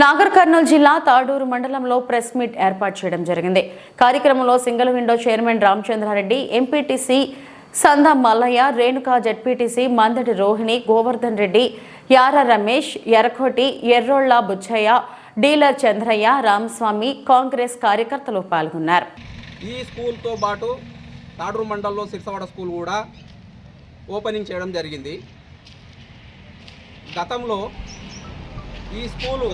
నాగర్ కర్నూలు జిల్లా తాడూరు మండలంలో press meet ఏర్పాటు చేయడం జరిగింది. కార్యక్రమంలో single window chairman Ramachandra Reddy MPTC Sanda Mallaiah Renuka ZPTC Mandati Rohini Govardhan Reddy Yara Ramesh Errakoti Errolla Buchaiah dealer Chandraiah Ramaswamy Congress కార్యకర్తలు పాల్గొన్నారు. ఈ స్కూల్తో పాటు తాడూరు మండలంలో సిరిసవాడ స్కూల్ కూడా ఓపెనింగ్ చేయడం జరిగింది. గతంలో ఈ స్కూలు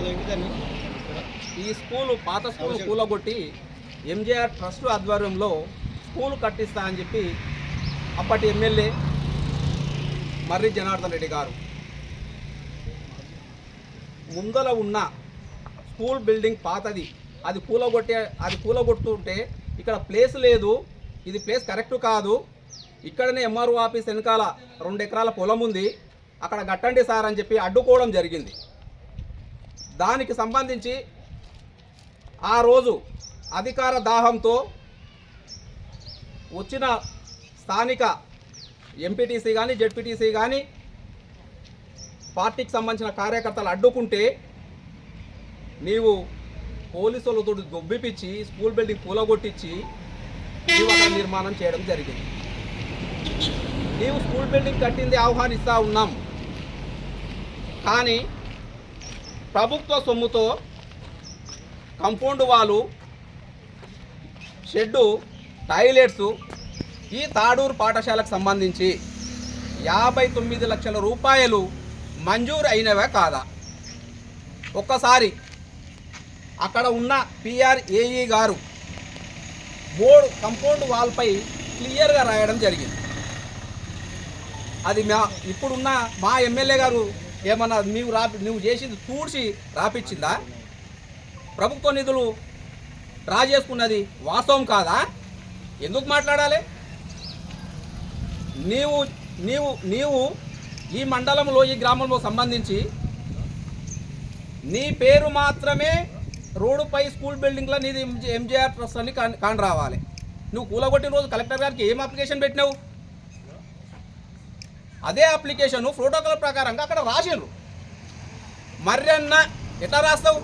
ఈ స్కూలు పాత స్కూల్ కూలగొట్టి ఎంజేఆర్ ట్రస్ట్ ఆధ్వర్యంలో స్కూల్ కట్టిస్తా అని చెప్పి అప్పటి ఎమ్మెల్యే మర్రి జనార్దన్ రెడ్డి గారు. ముందల ఉన్న స్కూల్ బిల్డింగ్ పాతది. అది కూలగొట్టే అది కూలగొడుతుంటే ఇక్కడ ప్లేస్ లేదు. ఇది ప్లేస్ కరెక్ట్ కాదు. ఇక్కడనే ఎంఆర్ఓ ఆఫీస్ వెనకాల రెండు ఎకరాల పొలం ఉంది. అక్కడ గట్టండి సార్ అని చెప్పి అడ్డుకోవడం జరిగింది. దానికి సంబంధించి ఆ రోజు అధికార దాహంతో వచ్చిన స్థానిక ఎంపీటీసీ కానీ జెడ్పీటీసీ కానీ పార్టీకి సంబంధించిన కార్యకర్తలు అడ్డుకుంటే నీవు పోలీసులతో దొబ్బిపిచ్చి స్కూల్ బిల్డింగ్ కూలగొట్టించి నీవు నిర్మాణం చేయడం జరిగింది. నీవు స్కూల్ బిల్డింగ్ కట్టింది ఆహ్వానిస్తూ ఉన్నాం. కానీ ప్రభుత్వ సొమ్ముతో కంపౌండ్ వాళ్ళు షెడ్డు టాయిలెట్స్ ఈ తాడూరు పాఠశాలకు సంబంధించి యాభై తొమ్మిది లక్షల రూపాయలు మంజూరు అయినవే కాదా? ఒక్కసారి అక్కడ ఉన్న పిఆర్ఏఈ గారు బోర్డు కంపౌండ్ వాల్పై క్లియర్గా రాయడం జరిగింది. అది మా ఇప్పుడున్న మా ఎమ్మెల్యే గారు ఏమన్నా నీవు రాపి నువ్వు చేసింది తూడ్చి రాపిచ్చిందా? ప్రభుత్వ నిధులు డ్రా చేసుకున్నది వాస్తవం కాదా? ఎందుకు మాట్లాడాలి? నీవు నీవు నీవు ఈ మండలంలో ఈ గ్రామంలో సంబంధించి నీ పేరు మాత్రమే రోడ్డుపై స్కూల్ బిల్డింగ్లో నీది ఎంజీఆర్ ట్రస్ట్ అని కాని రావాలి నువ్వు కూలగొట్టిన రోజు కలెక్టర్ గారికి ఏం అప్లికేషన్ పెట్టినావు? అదే అప్లికేషన్ ప్రోటోకాల్ ప్రకారంగా అక్కడ రాసిండ్రు. మర్రన్న ఎట్లా రాస్తావు?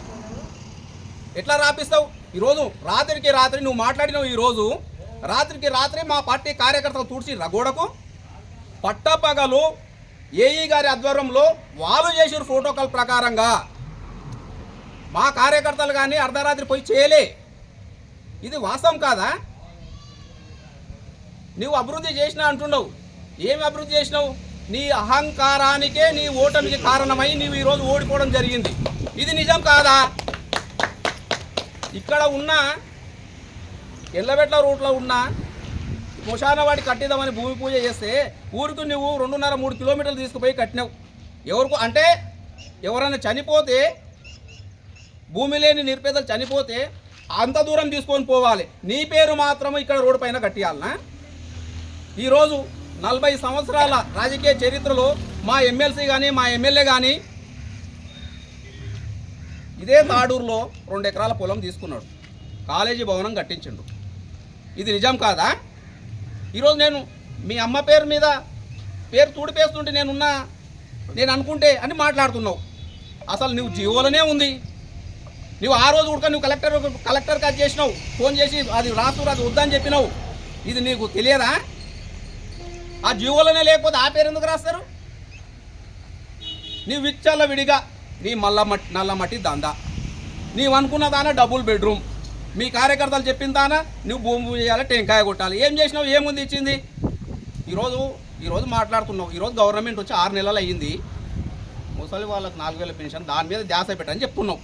ఎట్లా రాపిస్తావు? ఈరోజు రాత్రికి రాత్రి నువ్వు మాట్లాడినావు ఈరోజు. రాత్రికి రాత్రి మా పార్టీ కార్యకర్తలు తుడిచి రగోడకు పట్టపగలు ఏఈ గారి ఆధ్వర్యంలో వాళ్ళు చేసిన ప్రోటోకాల్ ప్రకారంగా. మా కార్యకర్తలు కానీ అర్ధరాత్రి పోయి చేయలే. ఇది వాస్తవం కాదా? నువ్వు అభివృద్ధి చేసినా అంటున్నావు ఏమి అభివృద్ధి చేసినావు? నీ అహంకారానికే నీ ఓటమికి కారణమై నీవు ఈరోజు ఓడిపోవడం జరిగింది. ఇది నిజం కాదా? ఇక్కడ ఉన్న ఎల్లబెట్ల రూట్లో ఉన్న శ్మశానవాడి కట్టిద్దామని భూమి పూజ చేస్తే ఊరికి నువ్వు రెండున్నర మూడు కిలోమీటర్లు తీసుకుపోయి కట్టినావు. ఎవరికి? అంటే ఎవరైనా చనిపోతే భూమి లేని నిరుపేదలు చనిపోతే అంత దూరం తీసుకొని పోవాలి. నీ పేరు మాత్రం ఇక్కడ రోడ్డు పైన కట్టియాలనా? ఈరోజు నలభై సంవత్సరాల రాజకీయ చరిత్రలో మా ఎమ్మెల్సీ కానీ మా ఎమ్మెల్యే కానీ ఇదే తాడూరులో రెండు ఎకరాల పొలం తీసుకున్నాడు. కాలేజీ భవనం కట్టించిండు. ఇది నిజం కాదా? ఈరోజు నేను మీ అమ్మ పేరు మీద పేరు తూడిపేస్తుంటే నేనున్నా నేను అనుకుంటే అని మాట్లాడుతున్నావు. అసలు నువ్వు జీవోలోనే ఉంది. నువ్వు ఆ రోజు ఉడక నువ్వు కలెక్టర్ కలెక్టర్ కట్ చేసినావు. ఫోన్ చేసి అది రాసు అది వద్దని చెప్పినావు. ఇది నీకు తెలియదా? ఆ జీవులనే లేకపోతే ఆ పేరు ఎందుకు రాస్తారు? నీ విచ్చల విడిగా నీ మల్ల మట్టి నల్ల మట్టి దందా. నీవు అనుకున్న దానా డబుల్ బెడ్రూమ్. మీ కార్యకర్తలు చెప్పిన దానా నువ్వు భూమి చేయాలి టెంకాయ కొట్టాలి. ఏం చేసినావు? ఏముంది ఇచ్చింది? ఈరోజు ఈరోజు మాట్లాడుతున్నావు. ఈరోజు గవర్నమెంట్ వచ్చి ఆరు నెలలు అయ్యింది. ముసలి వాళ్ళకి నాలుగు వేల పెన్షన్ దాని మీద ధ్యాస పెట్టని చెప్తున్నావు.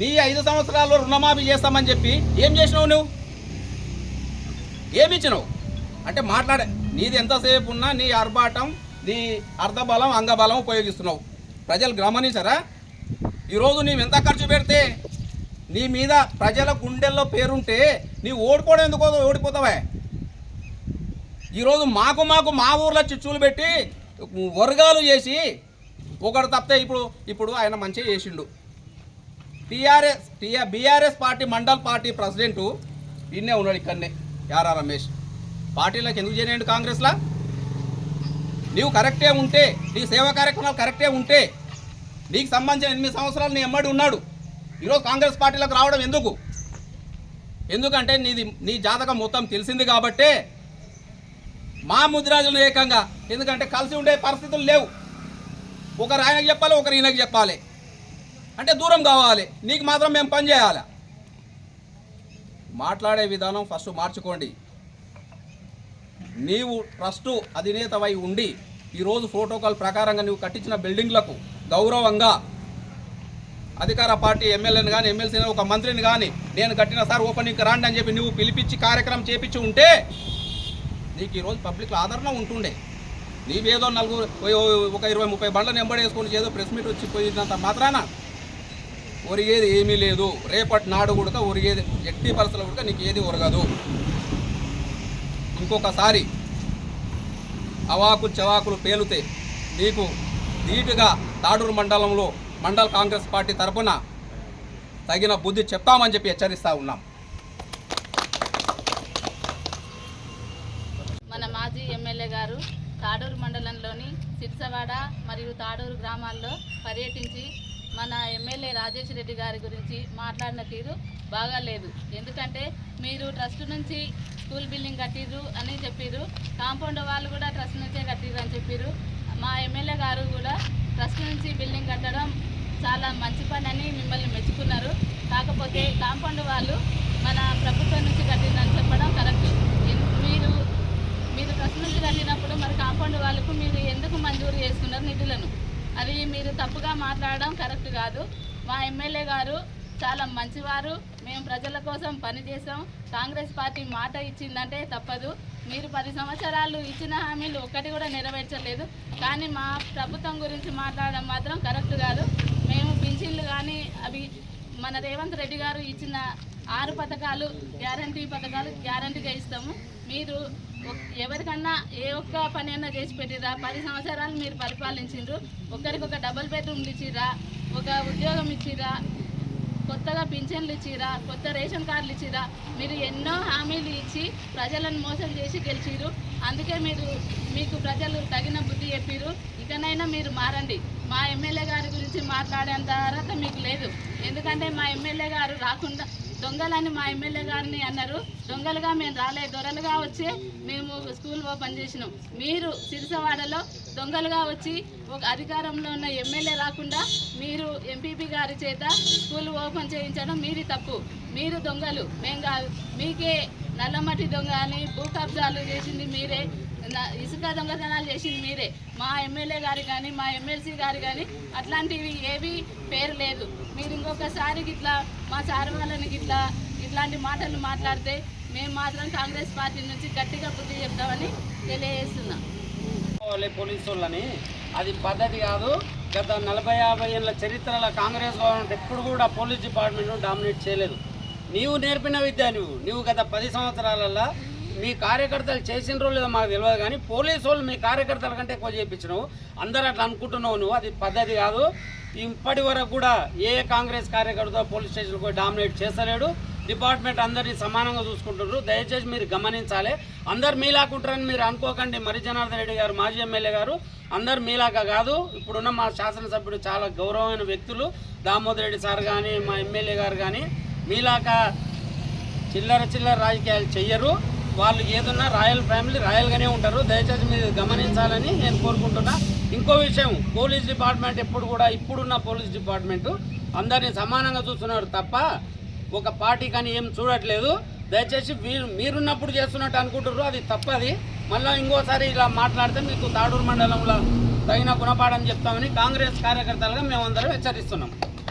నీ ఐదు సంవత్సరాల్లో రుణమాఫీ చేస్తామని చెప్పి ఏం చేసినావు నువ్వు? ఏమి ఇచ్చినావు? అంటే మాట్లాడే నీది ఎంతసేపు ఉన్నా నీ ఆర్భాటం నీ అర్ధబలం అంగబలం ఉపయోగిస్తున్నావు. ప్రజలు గమనించరా? ఈరోజు నీవు ఎంత ఖర్చు పెడితే నీ మీద ప్రజల గుండెల్లో పేరుంటే నీవు ఓడిపోవడం ఎందుకో ఓడిపోతావే? ఈరోజు మాకు మాకు మా ఊర్లో చిచ్చులు పెట్టి వర్గాలు చేసి ఒకడు తప్పితే ఇప్పుడు ఇప్పుడు ఆయన మంచిగా చేసిండు. TRS TR BRS party mandal party president ఈయనే ఉన్నాడు ఇక్కడనే యారా రమేష్. పార్టీలోకి ఎందుకు చేయలేండి కాంగ్రెస్లా? నీవు కరెక్టే ఉంటే నీ సేవా కార్యక్రమాలు కరెక్టే ఉంటే నీకు సంబంధించిన ఎనిమిది సంవత్సరాలు నీ ఎమ్మడి ఉన్నాడు. ఈరోజు కాంగ్రెస్ పార్టీలోకి రావడం ఎందుకు? ఎందుకంటే నీది నీ జాతకం మొత్తం తెలిసింది కాబట్టే మా ముద్రాజులు ఏకంగా ఎందుకంటే కలిసి ఉండే పరిస్థితులు లేవు. ఒకరు ఆయనకు చెప్పాలి ఒకరు ఈయనకు చెప్పాలి. అంటే దూరం కావాలి. నీకు మాత్రం మేము పని చేయాలి? మాట్లాడే విధానం ఫస్ట్ మార్చుకోండి. నీవు ట్రస్టు అధినేతవై ఉండి ఈరోజు ప్రోటోకాల్ ప్రకారంగా నువ్వు కట్టించిన బిల్డింగ్లకు గౌరవంగా అధికార పార్టీ ఎమ్మెల్యేని కానీ ఎమ్మెల్సీని ఒక మంత్రిని కానీ నేను కట్టిన సార్ ఓపెనింగ్ రాండి అని చెప్పి నువ్వు పిలిపించి కార్యక్రమం చేపించి ఉంటే నీకు ఈరోజు పబ్లిక్లో ఆదరణ ఉంటుండే. నీవేదో నలుగురు ఒక ఇరవై ముప్పై బండ్లను ఎంబడేసుకొని ఏదో ప్రెస్ మీట్ వచ్చి పోయినంత మాత్రాన ఒరిగేది ఏమీ లేదు. రేపటి నాడు కూడా ఒరిగేది ఎట్టి పరిస్థితులు కూడా నీకు ఏది ఒరగదు. ఇంకొకసారి అవాకు చవాకులు పేలుతే నీకు ధీటుగా తాడూరు మండలంలో మండల కాంగ్రెస్ పార్టీ తరఫున తగిన బుద్ధి చెప్తామని చెప్పి హెచ్చరిస్తూ ఉన్నాం. మన మాజీ ఎమ్మెల్యే గారు తాడూరు మండలంలోని సిర్సవాడ మరియు తాడూరు గ్రామాల్లో పర్యటించి మన ఎమ్మెల్యే రాజేష్ రెడ్డి గారి గురించి మాట్లాడిన తీరు బాగాలేదు. ఎందుకంటే మీరు ట్రస్ట్ నుంచి స్కూల్ బిల్డింగ్ కట్టిర్రు అని చెప్పిర్రు. కాంపౌండ్ వాళ్ళు కూడా ట్రస్ట్ నుంచే కట్టిర్రు అని చెప్పిర్రు. మా ఎమ్మెల్యే గారు కూడా ట్రస్ట్ నుంచి బిల్డింగ్ కట్టడం చాలా మంచి పని అని మిమ్మల్ని మెచ్చుకున్నారు. కాకపోతే కాంపౌండ్ వాళ్ళు మన ప్రభుత్వం నుంచి కట్టిందని చెప్పడం కరెక్ట్. మీరు మీరు ట్రస్ట్ నుంచి కట్టినప్పుడు మరి కాంపౌండ్ వాళ్ళకు మీరు ఎందుకు మంజూరు చేసుకున్నారు నిధులను? అది మీరు తప్పుగా మాట్లాడడం కరెక్ట్ కాదు. మా ఎమ్మెల్యే గారు చాలా మంచివారు. మేము ప్రజల కోసం పనిచేసాం కాంగ్రెస్ పార్టీ మాట ఇచ్చిందంటే తప్పదు. మీరు పది సంవత్సరాలు ఇచ్చిన హామీలు ఒక్కటి కూడా నెరవేర్చలేదు. కానీ మా ప్రభుత్వం గురించి మాట్లాడడం మాత్రం కరెక్ట్ కాదు. మేము పింఛన్లు కానీ అవి మన రేవంత్ రెడ్డి గారు ఇచ్చిన ఆరు పథకాలు గ్యారంటీ పథకాలు గ్యారంటీగా ఇస్తాము. మీరు ఎవరికన్నా ఏ ఒక్క పని అయినా చేసి పెట్టిరా. పది సంవత్సరాలు మీరు పరిపాలించిండ్రు. ఒకరికి ఒక డబుల్ బెడ్రూమ్లు ఇచ్చిరా ఒక ఉద్యోగం ఇచ్చిరా కొత్తగా పింఛన్లు ఇచ్చిరా కొత్త రేషన్ కార్డులు ఇచ్చిరా మీరు ఎన్నో హామీలు ఇచ్చి ప్రజలను మోసం చేసి గెలిచిరు అందుకే మీరు మీకు ప్రజలు తగిన బుద్ధి చెప్పిరు ఇకనైనా మీరు మారండి. మా ఎమ్మెల్యే గారి గురించి మాట్లాడేంత అర్హత మీకు లేదు. ఎందుకంటే మా ఎమ్మెల్యే గారు రాకుండా దొంగలని మా ఎమ్మెల్యే గారిని అన్నారు. దొంగలుగా మేము రాలే దొరలుగా వచ్చి మేము స్కూల్ ఓపెన్ చేసినాం. మీరు సిరిసవాడలో దొంగలుగా వచ్చి ఒక అధికారంలో ఉన్న ఎమ్మెల్యే రాకుండా మీరు ఎంపీపీ గారి చేత స్కూల్ ఓపెన్ చేయించడం మీది తప్పు. మీరు దొంగలు. మేము కాదు. మీకే నల్లమట్టి దొంగ అని భూ కబ్జాలు చేసింది మీరే. ఇసుక దొంగతనాలు చేసింది మీరే. మా ఎమ్మెల్యే గారు కానీ మా ఎమ్మెల్సీ గారు కానీ అట్లాంటివి ఏవి పేరు లేదు. మీరు ఇంకొకసారి గిట్లా మా సార్ వాళ్ళని గిట్లా ఇట్లాంటి మాటలు మాట్లాడితే మేము మాత్రం కాంగ్రెస్ పార్టీ నుంచి గట్టిగా బుద్ధి చెప్తామని తెలియజేస్తున్నాం. పోలీసు వాళ్ళని అది పద్ధతి కాదు. గత నలభై యాభై ఏళ్ళ చరిత్రలో కాంగ్రెస్ గవర్నమెంట్ ఎప్పుడు కూడా పోలీస్ డిపార్ట్మెంట్ డామినేట్ చేయలేదు. నీవు నేర్పిన విద్య నువ్వు నువ్వు గత పది సంవత్సరాలలో మీ కార్యకర్తలు చేసిన రోజు లేదో మాకు తెలియదు కానీ పోలీసు వాళ్ళు మీ కార్యకర్తల కంటే ఎక్కువ చేయించినావు అందరూ అట్లా అనుకుంటున్నావు నువ్వు. అది పద్ధతి కాదు. ఇప్పటి వరకు కూడా ఏ కాంగ్రెస్ కార్యకర్త పోలీస్ స్టేషన్ పోయి డామినేట్ చేస్తలేడు. డిపార్ట్మెంట్ అందరినీ సమానంగా చూసుకుంటున్నారు. దయచేసి మీరు గమనించాలి. అందరు మీలాకుంటారని మీరు అనుకోకండి. మరి జనార్దన్ రెడ్డి గారు మాజీ ఎమ్మెల్యే గారు అందరు మీలాగా కాదు. ఇప్పుడున్న మా శాసనసభ్యుడు చాలా గౌరవమైన వ్యక్తులు. దామోదర్ రెడ్డి సార్ కానీ మా ఎమ్మెల్యే గారు కానీ మీలాగా చిల్లర చిల్లర రాజకీయాలు చెయ్యరు. వాళ్ళు ఏదన్నా రాయల్ ఫ్యామిలీ రాయల్గానే ఉంటారు. దయచేసి మీరు గమనించాలని నేను కోరుకుంటున్నా. ఇంకో విషయం పోలీస్ డిపార్ట్మెంట్ ఎప్పుడు కూడా ఇప్పుడున్న పోలీస్ డిపార్ట్మెంట్ అందరినీ సమానంగా చూస్తున్నారు తప్ప ఒక పార్టీ కానీ ఏం చూడట్లేదు. దయచేసి మీరు మీరున్నప్పుడు చేస్తున్నట్టు అనుకుంటున్నారు అది తప్పది. మళ్ళీ ఇంకోసారి ఇలా మాట్లాడితే మీకు తాడూరు మండలంలో తగిన గుణపాఠం చెప్తామని కాంగ్రెస్ కార్యకర్తలుగా మేమందరం హెచ్చరిస్తున్నాం.